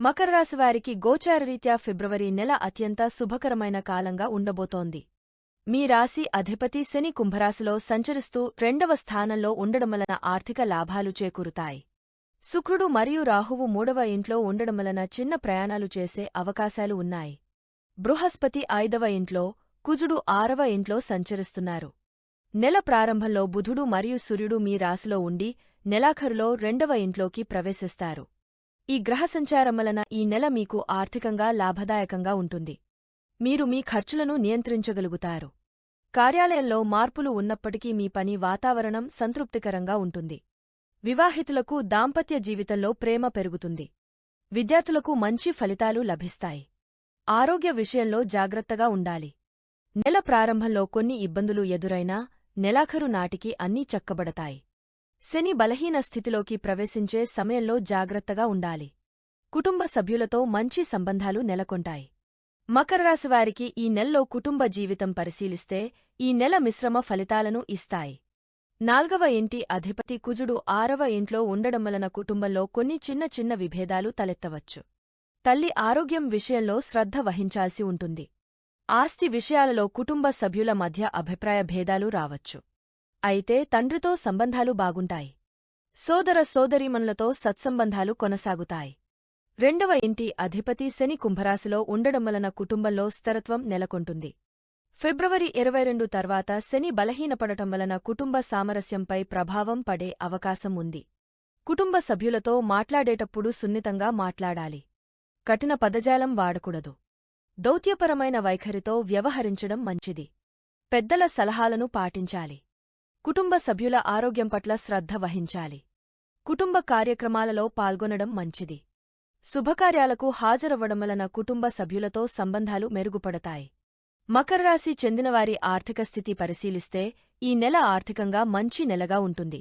మకర రాశి వారికి గోచారరీత్యా ఫిబ్రవరి నెల అత్యంత శుభకరమైన కాలంగా ఉండబోతోంది. మీ రాశి అధిపతి శని కుంభరాశిలో సంచరిస్తూ రెండవ స్థానంలో ఉండడం వలన ఆర్థిక లాభాలు చేకూరుతాయి. శుక్రుడు మరియు రాహువు మూడవ ఇంట్లో ఉండడం వలన చిన్న ప్రయాణాలు చేసే అవకాశాలు ఉన్నాయి. బృహస్పతి ఐదవ ఇంట్లో కుజుడు ఆరవ ఇంట్లో సంచరిస్తున్నారు. నెల ప్రారంభంలో బుధుడు మరియు సూర్యుడు మీ రాశిలో ఉండి నెలాఖరులో రెండవ ఇంట్లోకి ప్రవేశిస్తారు. ఈ గ్రహ సంచారం వలన ఈ నెల మీకు ఆర్థికంగా లాభదాయకంగా ఉంటుంది. మీరు మీ ఖర్చులను నియంత్రించగలుగుతారు. కార్యాలయంలో మార్పులు ఉన్నప్పటికీ మీ పని వాతావరణం సంతృప్తికరంగా ఉంటుంది. వివాహితులకు దాంపత్య జీవితంలో ప్రేమ పెరుగుతుంది. విద్యార్థులకు మంచి ఫలితాలు లభిస్తాయి. ఆరోగ్య విషయంలో జాగ్రత్తగా ఉండాలి. నెల ప్రారంభంలో కొన్ని ఇబ్బందులు ఎదురైనా నెలాఖరు నాటికి అన్నీ చక్కబడతాయి. శని బలహీన స్థితిలోకి ప్రవేశించే సమయంలో జాగ్రత్తగా ఉండాలి. కుటుంబ సభ్యులతో మంచి సంబంధాలు నెలకొంటాయి. మకర ఈ నెలలో కుటుంబ జీవితం పరిశీలిస్తే ఈ నెల మిశ్రమ ఫలితాలను ఇస్తాయి. నాల్గవ ఇంటి అధిపతి కుజుడు ఆరవ ఇంట్లో ఉండడం వలన కుటుంబంలో కొన్ని చిన్న చిన్న విభేదాలు తలెత్తవచ్చు. తల్లి ఆరోగ్యం విషయంలో శ్రద్ధ వహించాల్సి ఉంటుంది. ఆస్తి విషయాలలో కుటుంబ సభ్యుల మధ్య అభిప్రాయ భేదాలు రావచ్చు. అయితే తండ్రితో సంబంధాలు బాగుంటాయి. సోదర సోదరీమణులతో సత్సంబంధాలు కొనసాగుతాయి. రెండవ ఇంటి అధిపతి శని కుంభరాశిలో ఉండడం వలన కుటుంబంలో స్థిరత్వం నెలకొంటుంది. ఫిబ్రవరి ఇరవై రెండు తర్వాత శని బలహీనపడటం వలన కుటుంబ సామరస్యంపై ప్రభావం పడే అవకాశం ఉంది. కుటుంబ సభ్యులతో మాట్లాడేటప్పుడు సున్నితంగా మాట్లాడాలి. కఠిన పదజాలం వాడకూడదు. దౌత్యపరమైన వైఖరితో వ్యవహరించడం మంచిది. పెద్దల సలహాలను పాటించాలి. కుటుంబ సభ్యుల ఆరోగ్యం పట్ల శ్రద్ధ వహించాలి. కుటుంబ కార్యక్రమాలలో పాల్గొనడం మంచిది. శుభకార్యాలకు హాజరవ్వడం వలన కుటుంబ సభ్యులతో సంబంధాలు మెరుగుపడతాయి. మకర రాశి చెందినవారి ఆర్థిక స్థితి పరిశీలిస్తే ఈ నెల ఆర్థికంగా మంచి నెలగా ఉంటుంది.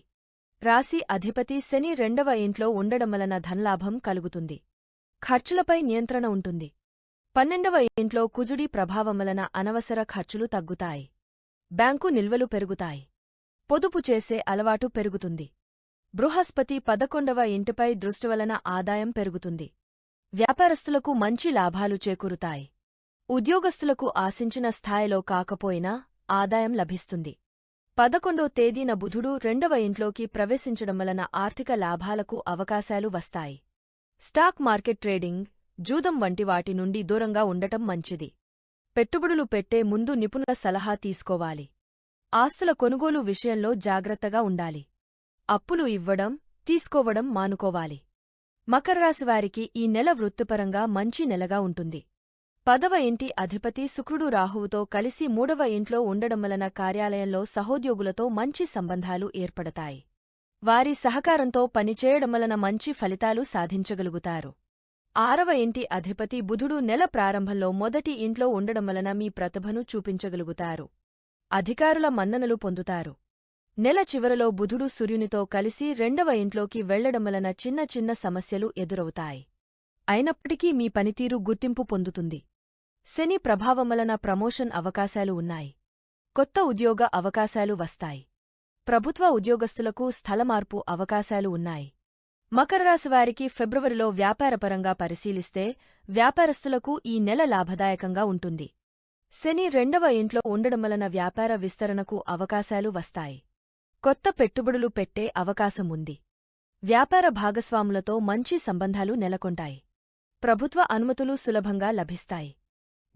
రాశి అధిపతి శని రెండవ ఇంట్లో ఉండడం వలన ధనలాభం కలుగుతుంది. ఖర్చులపై నియంత్రణ ఉంటుంది. పన్నెండవ ఇంట్లో కుజుడి ప్రభావం వలన అనవసర ఖర్చులు తగ్గుతాయి. బ్యాంకు నిల్వలు పెరుగుతాయి. పొదుపు చేసే అలవాటు పెరుగుతుంది. బృహస్పతి పదకొండవ ఇంటిపై దృష్టి వలన ఆదాయం పెరుగుతుంది. వ్యాపారస్తులకు మంచి లాభాలు చేకూరుతాయి. ఉద్యోగస్తులకు ఆశించిన స్థాయిలో కాకపోయినా ఆదాయం లభిస్తుంది. పదకొండో తేదీన బుధుడు రెండవ ఇంట్లోకి ప్రవేశించడం వలన ఆర్థిక లాభాలకు అవకాశాలు వస్తాయి. స్టాక్ మార్కెట్ ట్రేడింగ్ జూదం వంటి వాటి నుండి దూరంగా ఉండటం మంచిది. పెట్టుబడులు పెట్టే ముందు నిపుణుల సలహా తీసుకోవాలి. ఆస్తుల కొనుగోలు విషయంలో జాగ్రత్తగా ఉండాలి. అప్పులు ఇవ్వడం తీసుకోవడం మానుకోవాలి. మకరరాశివారికి ఈ నెల వృత్తిపరంగా మంచి నెలగా ఉంటుంది. పదవ ఇంటి అధిపతి శుక్రుడు రాహువుతో కలిసి మూడవ ఇంట్లో ఉండడం వలన కార్యాలయంలో సహోద్యోగులతో మంచి సంబంధాలు ఏర్పడతాయి. వారి సహకారంతో పనిచేయడం వలన మంచి ఫలితాలు సాధించగలుగుతారు. ఆరవ ఇంటి అధిపతి బుధుడు నెల ప్రారంభంలో మొదటి ఇంట్లో ఉండడం వలన మీ ప్రతిభను చూపించగలుగుతారు. అధికారుల మన్ననలు పొందుతారు. నెల చివరలో బుధుడు సూర్యునితో కలిసి రెండవ ఇంట్లోకి వెళ్ళడం వలన చిన్న చిన్న సమస్యలు ఎదురవుతాయి. అయినప్పటికీ మీ పనితీరు గుర్తింపు పొందుతుంది. శని ప్రభావం వలన ప్రమోషన్ అవకాశాలు ఉన్నాయి. కొత్త ఉద్యోగ అవకాశాలు వస్తాయి. ప్రభుత్వ ఉద్యోగస్తులకు స్థలమార్పు అవకాశాలు ఉన్నాయి. మకరరాశివారికి వారికి ఫిబ్రవరిలో వ్యాపారపరంగా పరిశీలిస్తే వ్యాపారస్తులకు ఈ నెల లాభదాయకంగా ఉంటుంది. శని రెండవ ఇంట్లో ఉండడం వలన వ్యాపార విస్తరణకు అవకాశాలు వస్తాయి. కొత్త పెట్టుబడులు పెట్టే అవకాశముంది. వ్యాపార భాగస్వాములతో మంచి సంబంధాలు నెలకొంటాయి. ప్రభుత్వ అనుమతులు సులభంగా లభిస్తాయి.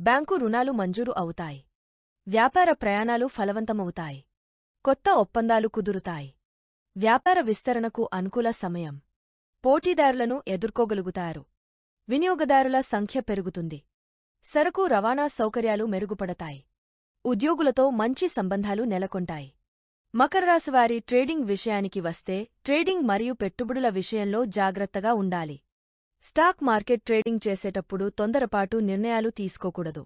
బ్యాంకు రుణాలు మంజూరు అవుతాయి. వ్యాపార ప్రయాణాలు ఫలవంతమవుతాయి. కొత్త ఒప్పందాలు కుదురుతాయి. వ్యాపార విస్తరణకు అనుకూల సమయం. పోటీదారులను ఎదుర్కోగలుగుతారు. వినియోగదారుల సంఖ్య పెరుగుతుంది. సరకు రవాణా సౌకర్యాలు మెరుగుపడతాయి. ఉద్యోగులతో మంచి సంబంధాలు నెలకొంటాయి. మకరరాశివారి ట్రేడింగ్ విషయానికి వస్తే ట్రేడింగ్ మరియు పెట్టుబడుల విషయంలో జాగ్రత్తగా ఉండాలి. స్టాక్ మార్కెట్ ట్రేడింగ్ చేసేటప్పుడు తొందరపాటు నిర్ణయాలు తీసుకోకూడదు.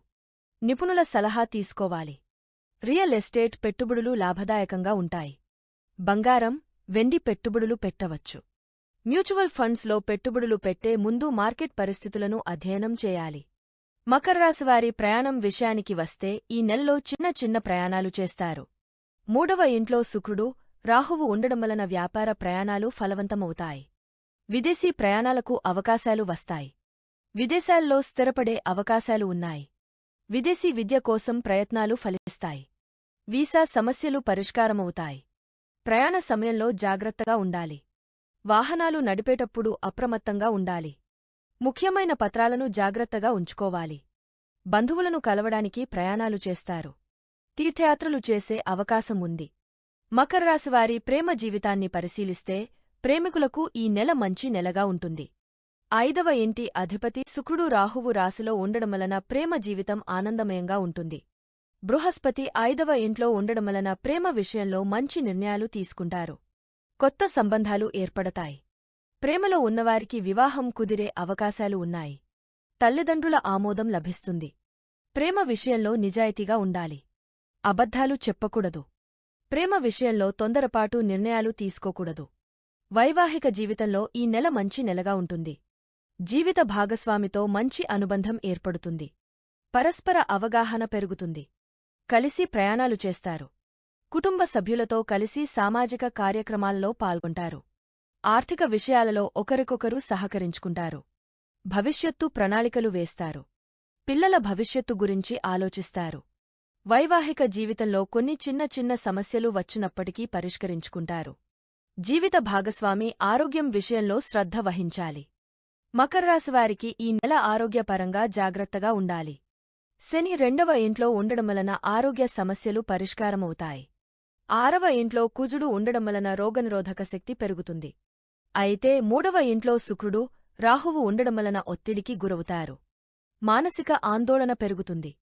నిపుణుల సలహా తీసుకోవాలి. రియల్ ఎస్టేట్ పెట్టుబడులు లాభదాయకంగా ఉంటాయి. బంగారం వెండి పెట్టుబడులు పెట్టవచ్చు. మ్యూచువల్ ఫండ్స్లో పెట్టుబడులు పెట్టే ముందు మార్కెట్ పరిస్థితులను అధ్యయనం చేయాలి. మకర్రాశివారి ప్రయాణం విషయానికి వస్తే ఈ నెలలో చిన్న చిన్న ప్రయాణాలు చేస్తారు. మూడవ ఇంట్లో శుక్రుడు రాహువు ఉండడం వలన వ్యాపార ప్రయాణాలు ఫలవంతమవుతాయి. విదేశీ ప్రయాణాలకు అవకాశాలు వస్తాయి. విదేశాల్లో స్థిరపడే అవకాశాలు ఉన్నాయి. విదేశీ విద్య కోసం ప్రయత్నాలు ఫలిస్తాయి. వీసా సమస్యలు పరిష్కారమవుతాయి. ప్రయాణ సమయంలో జాగ్రత్తగా ఉండాలి. వాహనాలు నడిపేటప్పుడు అప్రమత్తంగా ఉండాలి. ముఖ్యమైన పత్రాలను జాగ్రత్తగా ఉంచుకోవాలి. బంధువులను కలవడానికి ప్రయాణాలు చేస్తారు. తీర్థయాత్రలు చేసే అవకాశం ఉంది. మకరరాశివారి ప్రేమ జీవితాన్ని పరిశీలిస్తే ప్రేమికులకు ఈ నెల మంచి నెలగా ఉంటుంది. ఐదవ ఇంటి అధిపతి శుక్రుడు రాహువు రాశిలో ఉండడం వలన ప్రేమ జీవితం ఆనందమయంగా ఉంటుంది. బృహస్పతి ఐదవ ఇంట్లో ఉండడం వలన ప్రేమ విషయంలో మంచి నిర్ణయాలు తీసుకుంటారు. కొత్త సంబంధాలు ఏర్పడతాయి. ప్రేమలో ఉన్నవారికి వివాహం కుదిరే అవకాశాలు ఉన్నాయి. తల్లిదండ్రుల ఆమోదం లభిస్తుంది. ప్రేమ విషయంలో నిజాయితీగా ఉండాలి. అబద్ధాలు చెప్పకూడదు. ప్రేమ విషయంలో తొందరపాటు నిర్ణయాలు తీసుకోకూడదు. వైవాహిక జీవితంలో ఈ నెల మంచి నెలగా ఉంటుంది. జీవిత భాగస్వామితో మంచి అనుబంధం ఏర్పడుతుంది. పరస్పర అవగాహన పెరుగుతుంది. కలిసి ప్రయాణాలు చేస్తారు. కుటుంబ సభ్యులతో కలిసి సామాజిక కార్యక్రమాల్లో పాల్గొంటారు. ఆర్థిక విషయాలలో ఒకరికొకరు సహకరించుకుంటారు. భవిష్యత్తు ప్రణాళికలు వేస్తారు. పిల్లల భవిష్యత్తు గురించి ఆలోచిస్తారు. వైవాహిక జీవితంలో కొన్ని చిన్న చిన్న సమస్యలు వచ్చినప్పటికీ పరిష్కరించుకుంటారు. జీవిత భాగస్వామి ఆరోగ్యం విషయంలో శ్రద్ధ వహించాలి. మకర్రాశివారికి ఈ నెల ఆరోగ్యపరంగా జాగ్రత్తగా ఉండాలి. శని రెండవ ఇంట్లో ఉండడం వలన ఆరోగ్య సమస్యలు పరిష్కారమవుతాయి. ఆరవ ఇంట్లో కుజుడు ఉండడం వలన రోగనిరోధక శక్తి పెరుగుతుంది. అయితే మూడవ ఇంట్లో శుక్రుడు రాహువు ఉండడం వలన ఒత్తిడికి గురవుతారు. మానసిక ఆందోళన పెరుగుతుంది.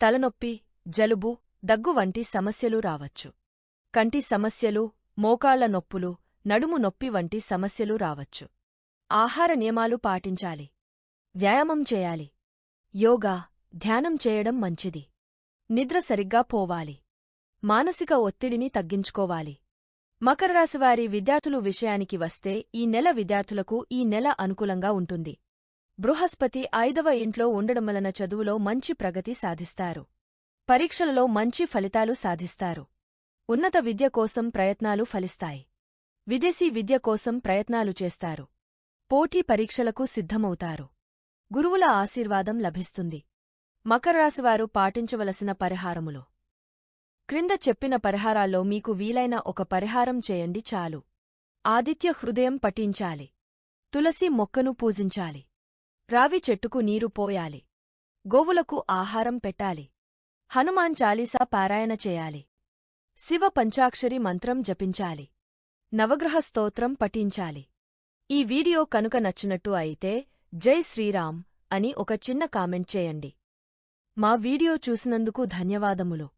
తలనొప్పి జలుబు దగ్గు వంటి సమస్యలు రావచ్చు. కంటి సమస్యలు మోకాళ్ళ నొప్పులు నడుము నొప్పి వంటి సమస్యలు రావచ్చు. ఆహార నియమాలు పాటించాలి. వ్యాయామం చేయాలి. యోగా ధ్యానం చేయడం మంచిది. నిద్ర సరిగ్గా పోవాలి. మానసిక ఒత్తిడిని తగ్గించుకోవాలి. మకరరాశివారి విద్యార్థులు విషయానికి వస్తే ఈ నెల విద్యార్థులకు ఈ నెల అనుకూలంగా ఉంటుంది. బృహస్పతి ఐదవ ఇంట్లో ఉండడం వలన చదువులో మంచి ప్రగతి సాధిస్తారు. పరీక్షలలో మంచి ఫలితాలు సాధిస్తారు. ఉన్నత విద్య కోసం ప్రయత్నాలు ఫలిస్తాయి. విదేశీ విద్య కోసం ప్రయత్నాలు చేస్తారు. పోటీ పరీక్షలకు సిద్ధమవుతారు. గురువుల ఆశీర్వాదం లభిస్తుంది. మకరరాశివారు పాటించవలసిన పరిహారములు. క్రింద చెప్పిన పరిహారాల్లో మీకు వీలైన ఒక పరిహారం చేయండి చాలు. ఆదిత్య హృదయం పఠించాలి. తులసి మొక్కను పూజించాలి. రావి చెట్టుకు నీరు పోయాలి. గోవులకు ఆహారం పెట్టాలి. హనుమాన్ చాలీసా పారాయణ చేయాలి. శివ పంచాక్షరి మంత్రం జపించాలి. నవగ్రహ స్తోత్రం పఠించాలి. ఈ వీడియో కనుక నచ్చినట్టు అయితే జై శ్రీరామ్ అని ఒక చిన్న కామెంట్ చేయండి. మా వీడియో చూసినందుకు ధన్యవాదములు.